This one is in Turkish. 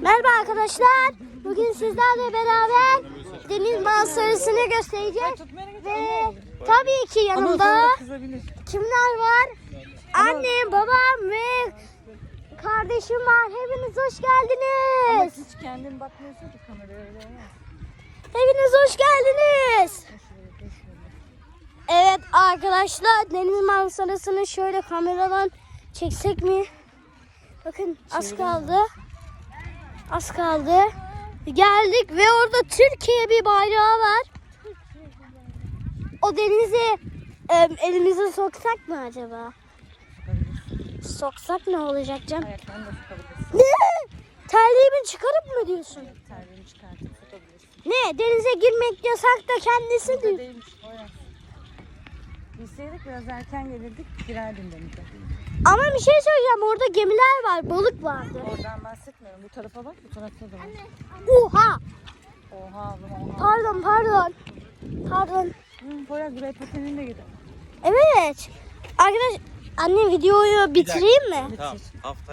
Merhaba arkadaşlar. Bugün sizlerle beraber deniz manzarasını göstereceğiz. Ve tabii ki yanımda kimler var? Annem, babam ve kardeşim var. Hepiniz hoş geldiniz. Hiç kendin bakmıyorsun ki kameraya öyle. Hepiniz hoş geldiniz. Evet arkadaşlar deniz manzarasını şöyle kameradan çeksek mi? Bakın az kaldı. Az kaldı. Geldik ve orada Türkiye bir bayrağı var. O denize em, elimizi soksak mı acaba? Soksak ne olacak Can? Ayaklarını da sıkabilirsin. Ne? Terliğimi çıkarıp mı diyorsun? Terliğini çıkartıp. Ne? Denize girmek yasak da kendisi diyor. değilmiş. Bilseydik biraz erken gelirdik girerdin denize. Ama bir şey söyleyeceğim. Orada gemiler var. Balık vardı. Oradan bahsetmiyorum. Bu tarafa bak bu tarafta da var. Oha. Oha oha. Pardon pardon. Pardon. Hı, Poyraz buraya pateninle gidelim. Evet. Arkadaş anne videoyu bitireyim mi? Tamam haftaya